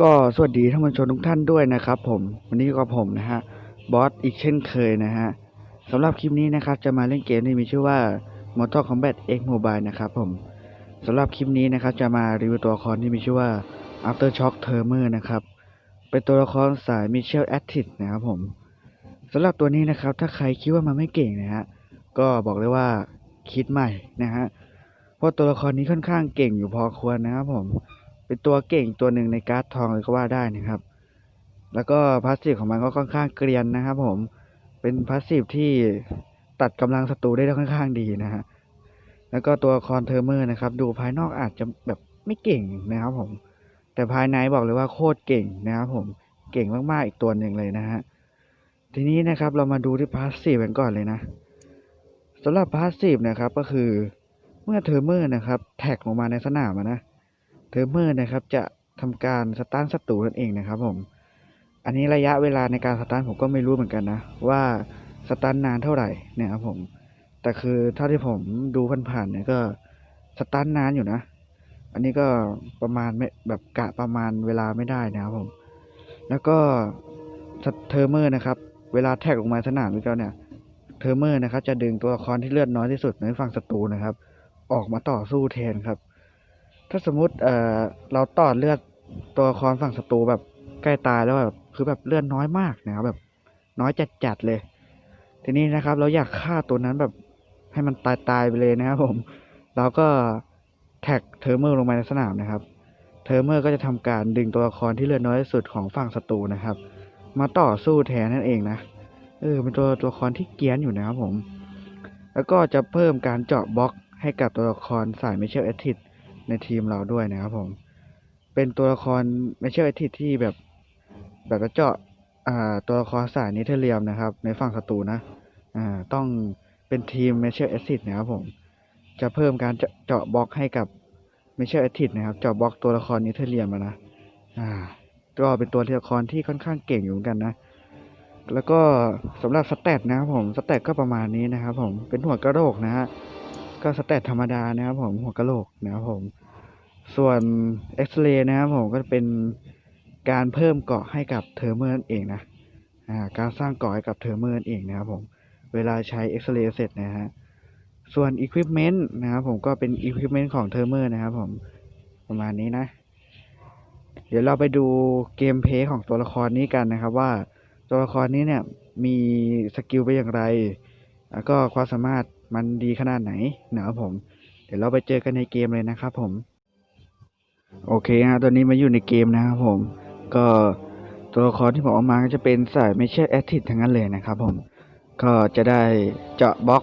ก็สวัสดีท่านผู้ชมทุกท่านด้วยนะครับ ผมวันนี้ก็ผมนะฮะบอสอีกเช่นเคยนะฮะสำหรับคลิปนี้นะครับ จะมาเล่นเกมที่มีชื่อว่า Mortal Kombat X Mobile นะครับผมสำหรับคลิปนี้นะครับ จะมารีวิวตัวละครที่มีชื่อว่า Aftershock Termer นะครับ เป็นตัวละครสาย Michel a t t i t นะครับผมสำหรับตัวนี้นะครับ ถ้าใครคิดว่ามันไม่เก่งนะฮะก็บอกเลยว่าคิดใหม่นะฮะเพราะตัวละครนี้ค่อนข้างเก่งอยู่พอควรนะครับผม เป็นตัวเก่งตัวหนึ่งในการ์ดทองเลยก็ว่าได้นะครับ แล้วก็พาสซีฟของมันก็ค่อนข้างเกรียนนะครับ ผม เป็นพาสซีฟที่ตัดกำลังศัตรูได้ค่อนข้างดีนะฮะ แล้วก็ตัวคอนเทอร์เมอร์นะครับ ดูภายนอกอาจจะแบบไม่เก่งนะครับ ผม แต่ภายในบอกเลยว่าโคตรเก่งนะครับ ผม เก่งมากๆอีกตัวหนึ่งเลยนะฮะ ทีนี้นะครับเรามาดูที่พาสซีฟกันก่อนเลยนะสำหรับพาสซีฟนะครับก็คือเมื่อเทอร์เมอร์นะครับ แท็กลงมาในสนามนะ เทอร์เมอร์นะครับจะทำการสตาร์ทศัตรูนั่นเองนะครับผมอันนี้ระยะเวลาในการสตาร์ทผมก็ไม่รู้เหมือนกันนะ ว่าสตาร์ทนานเท่าไหร่เนะครับผมแต่คือเท่าที่ผมดูผ่านๆเนี่ยก็สตาร์ทนานอยู่นะ อันนี้ก็ประมาณไม่แบบกะประมาณเวลาไม่ได้นะครับผม แล้วก็เทอร์เมอร์นะครับ เวลาแท็กลงมาสนามนี่ก็เนี่ยเทอร์เมอร์นะครับ จะดึงตัวละครที่เลือดน้อยที่สุดในฝั่งศัตรูนะครับ ออกมาต่อสู้แทนครับ ถ้าสมมุติเอ่อเราต่อเลือดตัวละครฝั่งศัตรูแบบใกล้ตายแล้วแบบคือแบบเลือดน้อยมากนะครับแบบน้อยจัดๆเลย ทีนี้นะครับ เราอยากฆ่าตัวนั้นแบบให้มันตายตายไปเลยนะครับผมเราก็แท็กเทอร์เมอร์ลงมาในสนามนะครับ เทอร์เมอร์ก็จะทำการดึงตัวละครที่เลือดน้อยที่สุดของฝั่งศัตรูนะครับ มาต่อสู้แทนนั่นเองนะเออเป็นตัวตัวละครที่เกียนอยู่นะครับผม แล้วก็จะเพิ่มการเจาะบล็อกให้กับตัวละครสายเมเชลแอทิด ในทีมเราด้วยนะครับผม เป็นตัวละครไม่ใช่ไอทิที่แบบแบบจะเจาะอ่าตัวละครสายนิเทเรียมนะครับ ในฝั่งศัตรูนะอ่าต้องเป็นทีมเมเชลแอซิดนะครับผม จะเพิ่มการเจาะบล็อกให้กับเมเชลแอทิดนะครับ เจาะบล็อกตัวละครนิเทเรียมอะนะอ่าก็เป็นตัวละครที่ค่อนข้างเก่งอยู่เหมือนกันนะ แล้วก็สำหรับสเตตนะครับผมสเตตก็ประมาณนี้นะครับผมเป็นหัวกระโหลกนะฮะก็สเตตธรรมดานะครับผมหัวกระโหลกนะครับผม ส่วนเอ็กซเรย์นะครับผมก็เป็นการเพิ่มเกาะให้กับเทอร์เมอร์นั่นเองนะการสร้างเกาะให้กับเทอร์เมอร์นั่นเองนะครับผมเวลาใช้เอ็กซเรย์เสร็จนะฮะส่วนอุปกรณ์นะครับผมก็เป็นอุปกรณ์ของเทอร์เมอร์นะครับผมประมาณนี้นะ เดี๋ยวเราไปดูเกมเพย์ของตัวละครนี้กันนะครับ ว่าตัวละครนี้เนี่ยมีสกิลไปอย่างไร แล้วก็ความสามารถมันดีขนาดไหนนะครับผม เดี๋ยวเราไปเจอกันในเกมเลยนะครับผม โอเคฮะตอนนี้มาอยู่ในเกมนะครับผม ก็ตัวละครที่ผมเอามาก็จะเป็นสายไม่ใช่แอตทิทั้งนั้นเลยนะครับผม ก็จะได้เจาะบล็อก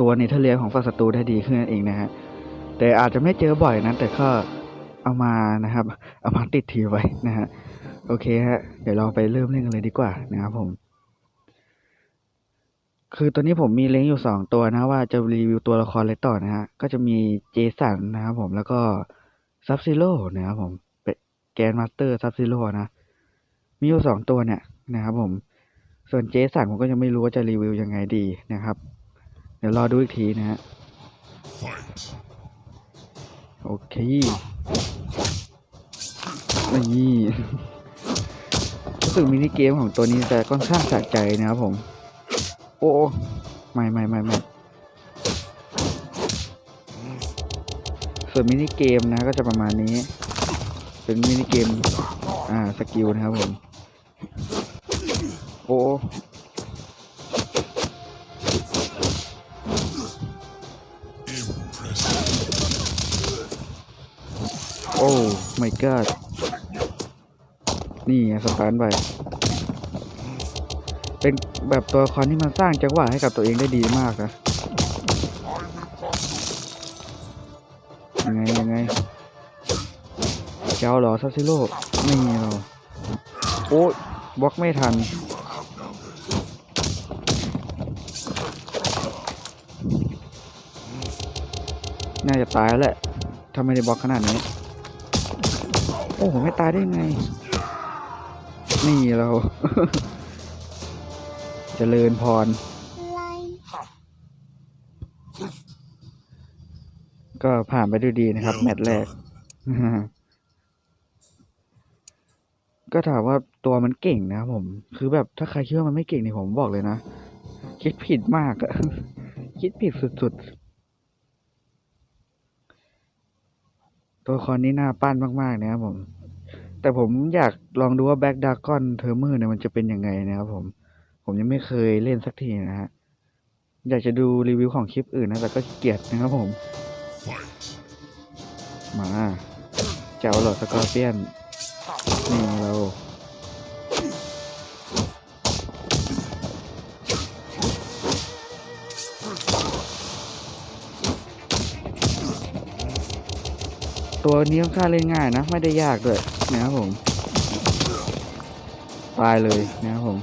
ตัวเนเธอร์เลียของฝั่งศัตรูได้ดีขึ้นนั่นเองนะฮะ แต่อาจจะไม่เจอบ่อยนะ แต่ก็เอามานะครับ เอามาติดทีไว้นะฮะ โอเคฮะ เดี๋ยวเราไปเริ่มเล่นกันเลยดีกว่านะครับผม คือตอนนี้ผมมีเล้งอยู่สองตัวนะว่าจะรีวิวตัวละครอะไรต่อนะฮะ ก็จะมีเจสันนะครับผมแล้วก็ ซับซิโร่นะครับผมเป็นแกนมาสเตอร์ซับซิโร่นะ มีอยู่สองตัวเนี่ยนะครับผม ส่วนเจสันผมก็ยังไม่รู้ว่าจะรีวิวยังไงดีนะครับ เดี๋ยวรอดูอีกทีนะฮะ โอเค นี่รู้สึกมินิเกมของตัวนี้จะค่อนข้างสะใจนะครับผม โอ้ไม่ไม่ไม่ไม่ ส่วนมินิเกมนะก็จะประมาณนี้ เป็นมินิเกม อ่าสกิลนะครับผม โอ้โอ้ my god นี่สตาร์ทไป เป็นแบบตัวละครที่มันสร้างจังหวะให้กับตัวเองได้ดีมากนะ เจ้าเหรอซัซิโร่ไม่มีหรอโอ้ยบล็อกไม่ทัน น่าจะตายแล้วแหละถ้าไม่ได้บล็อกขนาดนี้ โอ้โหไม่ตายได้ไง นี่เรา เจริญพร ก็ผ่านไปด้วยดีนะครับ แมตช์แรก ก็ถามว่าตัวมันเก่งนะครับผม คือแบบถ้าใครคิดว่ามันไม่เก่งเนี่ยผมบอกเลยนะ คิดผิดมากอะคิดผิดสุดๆ ตัวละครนี้น่าปั้นมากๆนะครับผม แต่ผมอยากลองดูว่าแบ็กดากอนเทอร์เมอร์เนี่ยมันจะเป็นยังไงนะครับผม ผมยังไม่เคยเล่นสักทีนะฮะ อยากจะดูรีวิวของคลิปอื่นนะแต่ก็เกียจนะครับผม มาเจ้าหลอดสกอร์เปียน นี่เราตัวนี้ค่อนข้างเล่นง่ายนะ ไม่ได้ยากด้วยนะครับผม ตายเลยนะครับผม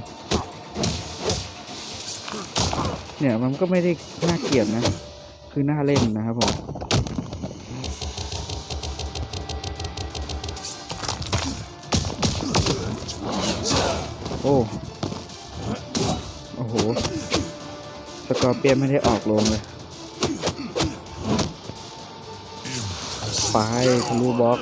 เนี่ยมันก็ไม่ได้น่าเกลียดนะ คือน่าเล่นนะครับผม อ้โอ้โห สกอร์เปียนไม่ได้ออกลงเลยไปทะลุบล็อก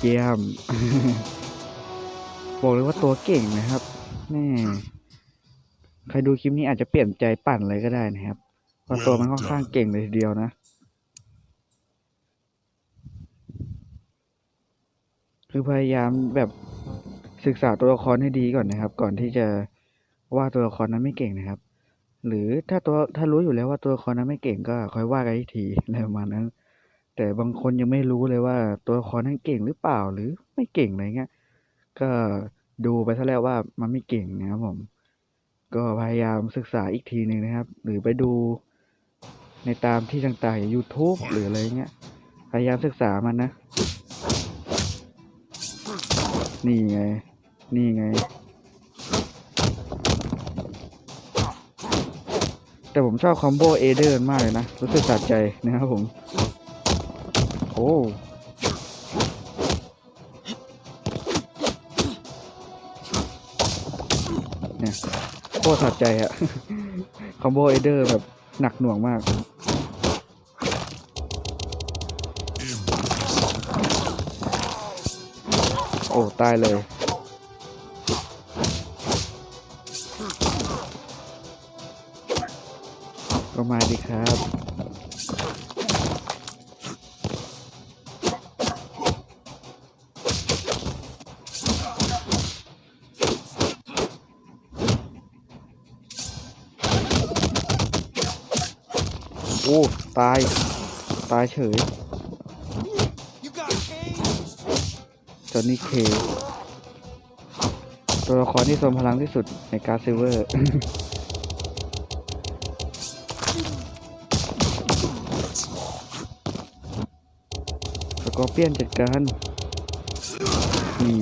เยี่ยมบอกเลยว่าตัวเก่งนะครับแน่ใครดูคลิปนี้อาจจะเปลี่ยนใจปั่นเลยก็ได้นะครับ เพราะตัวมันค่อนข้างเก่งเลยทีเดียวนะ คือพยายามแบบศึกษาตัวละครให้ดีก่อนนะครับ ก่อนที่จะว่าตัวละครนั้นไม่เก่งนะครับ หรือถ้าตัวถ้ารู้อยู่แล้วว่าตัวละครนั้นไม่เก่งก็ค่อยว่ากันอีกทีอะไรประมาณนั้น แต่บางคนยังไม่รู้เลยว่าตัวละครนั้นเก่งหรือเปล่าหรือไม่เก่งอะไรเงี้ยก็ดูไปซะแล้วว่ามันไม่เก่งนะครับผม ก็พยายามศึกษาอีกทีหนึ่งนะครับ หรือไปดู ในตามที่ต่างๆอย่าง YouTube หรืออะไรเงี้ย พยายามศึกษามันนะ นี่ไง นี่ไง แต่ผมชอบคอมโบเอเดอร์มากเลยนะ รู้สึกสะใจนะครับผม โอ้เนี่ยโคตรสะใจอะคอมโบเอเดอร์แบบหนักหน่วงมาก โอ้ตายเลยก็มาดิครับ โอ้ ตาย ตายเฉย จอห์นนี่เค ตัวละครที่ทรงพลังที่สุดในการ์ดซิเวอร์สกอร์เปียนจัดการนี่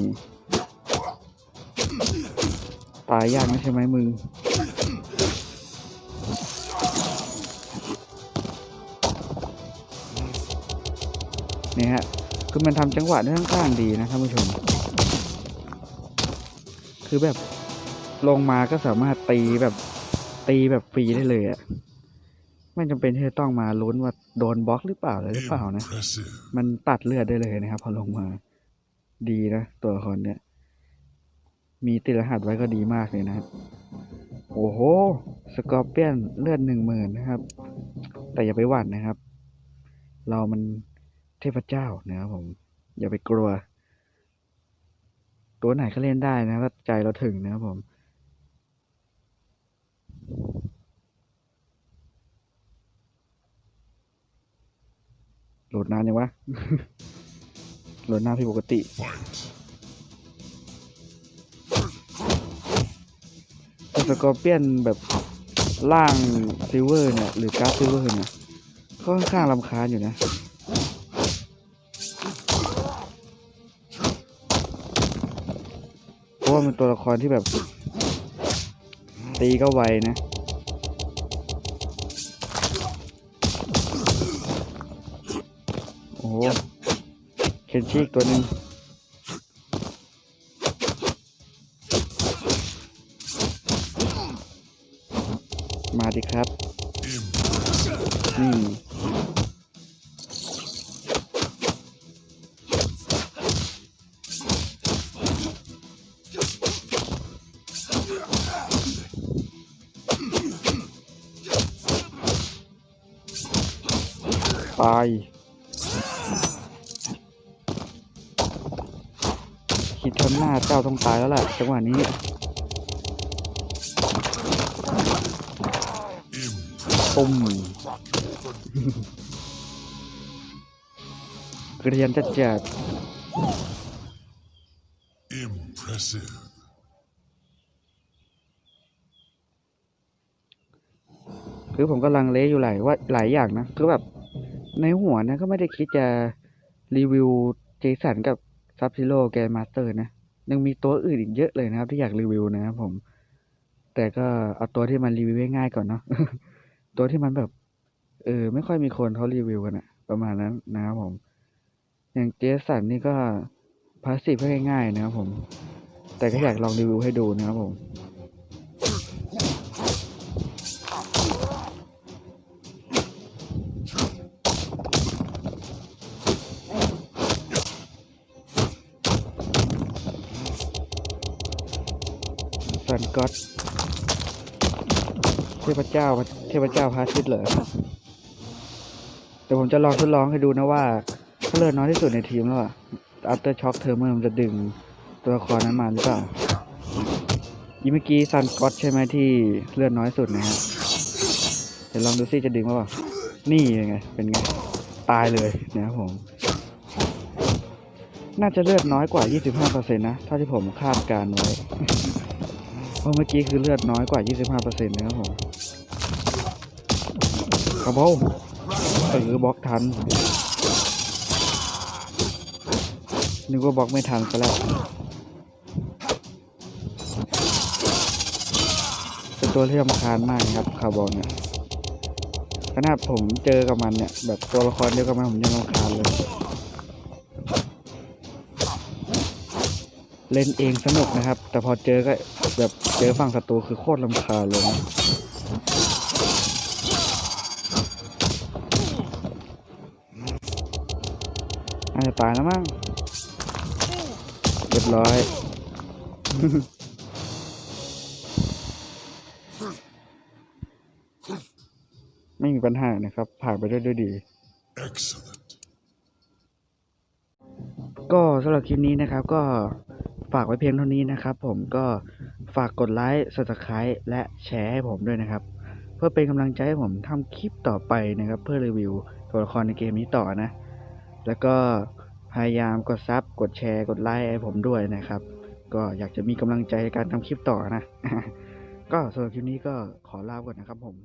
ตายยากนะใช่ไหมมึงนี่ฮะ คือมันทำจังหวะได้ค่อนข้างดีนะท่านผู้ชม คือแบบลงมาก็สามารถตีแบบตีแบบฟรีได้เลยอะไม่จำเป็นที่จะต้องมาลุ้นว่าโดนบล็อกหรือเปล่าหรือเปล่านะ มันตัดเลือดได้เลยนะครับ พอลงมา ดีนะตัวละครเนี่ย มีติดรหัสไว้ก็ดีมากเลยนะโอ้โห สกอร์เปียนเลือดหนึ่งหมื่นนะครับ แต่อย่าไปหวั่นนะครับ เรามัน เทพเจ้านะครับผม อย่าไปกลัว ตัวไหนก็เล่นได้นะถ้าใจเราถึงนะครับผมโหลดนานยังวะ โหลดนานผิดปกติ สกอร์เปียนแบบล่างซิลเวอร์เนี่ย หรือการ์ดซิลเวอร์เนี่ยก็ค่อนข้างลำคาญอยู่นะ ราะว่ามันตัวละครที่แบบ ตีก็ไวนะโอ้โหเคนชีกตัวหนึ่งมาดิครับนี่ ตายคิดทำหน้าเจ้าต้องตายแล้วแหละจังหวะนี้ปุ่มเกรียนจัดจัด Impressive. คือผมกำลังเละอยู่หลายว่าหลายอย่างนะ คือแบบ ในหัวนะก็ไม่ได้คิดจะรีวิวเจสันกับซับซิโ o แกมาสเตอร์นะ ยังมีตัวอื่นอีกเยอะเลยนะครับ ที่อยากรีวิวนะครับผม แต่ก็เอาตัวที่มันรีวิวง่ายก่อนเนาะตัวที่มันแบบ เออ ไม่ค่อยมีคนเขารีวิวกันอะประมาณนั้นนะครับผม อย่างเจสันนี่ก็พาสซีฟง่ายๆนะครับผม แต่ก็อยากลองรีวิวให้ดูนะครับผมันก็อตเทพเจ้าเทพเจ้าพระอาทิตย์เหรอเดี๋ยวผมจะลองทดลองให้ดูนะว่าถ้าเลือดน้อยที่สุดในทีมแล้วอะ after shock เทอร์เมอร์มันจะดึงตัวละครนั้นมาหรือเปล่ายีเมื่อกี้ซันก็อตใช่ไหมที่เลือดน้อยสุดนะฮะเดี๋ยวลองดูซิจะดึงมาเปล่านี่ยังไง เป็นไง ตายเลยนะครับผม น่าจะเลือดน้อยกว่า 25%นะ เท่าที่ผมคาดการณ์ไว้ เพราะเมื่อกี้คือเลือดน้อยกว่า 25%นะครับผมกระโบเออบล็อกทัน นึกว่าบล็อกไม่ทันซะแล้ว เป็นตัวที่รำคาญมากครับคาร์บอนเนี่ย ขนาดผมเจอกับมันเนี่ย แบบตัวละครเดียวกับมันผมยังรำคาญเลย เล่นเองสนุกนะครับ แต่พอเจอก็แบบเจอฝั่งศัตรูคือโคตรลำคาญเลยนะอาจจะตายแล้วมั้งเรียบร้อยไม่มีปัญหานะครับ ผ่านไปได้ด้วยดี Excellent. ก็สำหรับคลิปนี้นะครับก็ ฝากไว้เพียงเท่านี้นะครับ ผมก็ฝากกดไลค์ subscribe และแชร์ให้ผมด้วยนะครับ เพื่อเป็นกำลังใจให้ผมทำคลิปต่อไปนะครับ เพื่อรีวิวตัวละครในเกมนี้ต่อนะ แล้วก็พยายามกดซับกดแชร์กดไลค์ให้ผมด้วยนะครับ ก็อยากจะมีกำลังใจในการทำคลิปต่อนะ ก็สำหรับคลิปนี้ก็ขอลาไปก่อนนะครับผม